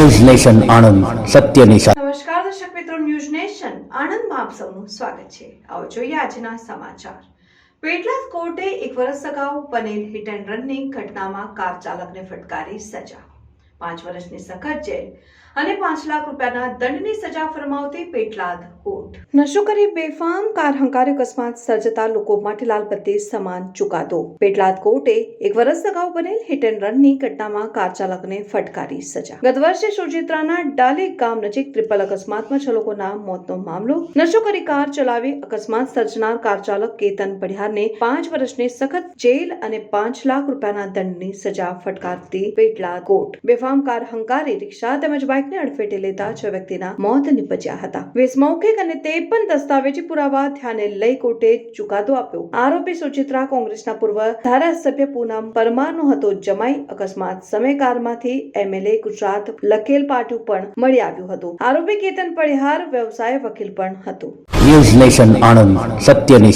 News nation Anand સત્યની સાથે નમસ્કાર, દર્શક મિત્રો, ન્યૂઝ નેશન આણંદમાં આપ સૌનું સ્વાગત છે. આવો જોઈએ આજના સમાચાર. પેટલાદ કોર્ટે એક વર્ષ અગાઉ બનેલ હિટ એન્ડ રનની ઘટનામાં કાર ચાલકને ફટકારી સજા. પાંચ વર્ષની સખત જેલ અને પાંચ લાખ રૂપિયાના દંડની સજા ફરમાવતી પેટલાદ કોર્ટ. નશો કરી બેફામ કાર હંકાર અકસ્માત સર્જતા લોકો માટે લાલબત્તી સમાન ચુકાદો. પેટલાદ કોર્ટે એક વર્ષ અગાઉ બનેલ હિટ એન્ડ રનની ઘટનામાં કાર ચાલકને ફટકારી સજા. ગત વર્ષે સુજિત્રાના ડાલે ગામ નજીક ટ્રિપલ અકસ્માતમાં છ લોકોના મોતનો મામલો. નશો કરી કાર ચલાવી અકસ્માત સર્જનાર કાર ચાલક કેતન પડિયારને પાંચ વર્ષની સખત જેલ અને પાંચ લાખ રૂપિયાના દંડની સજા ફટકારતી પેટલા કોર્ટ. બેફામ કાર હંકારી રિક્ષા તેમજ બાઇકને અડફેટે લેતા છ વ્યક્તિના મોત નિપજ્યા હતા. વેસ મૌખિક અને ત્રેપન દસ્તાવેજી પુરાવા ધ્યાને લઈ કોર્ટે ચુકાદો આપ્યો. આરોપી સુચિત્રા કોંગ્રેસના પૂર્વ ધારાસભ્ય પૂનમ પરમારનો હતો. જમાઈ અકસ્માત સમય કારમાંથી એમએલએ ગુજરાત લખેલ પાટું પણ મળી આવ્યું હતું. આરોપી કેતન પરિહાર વ્યવસાય વકીલ પણ હતો. ન્યૂઝ નેશન આણંદ સત્યની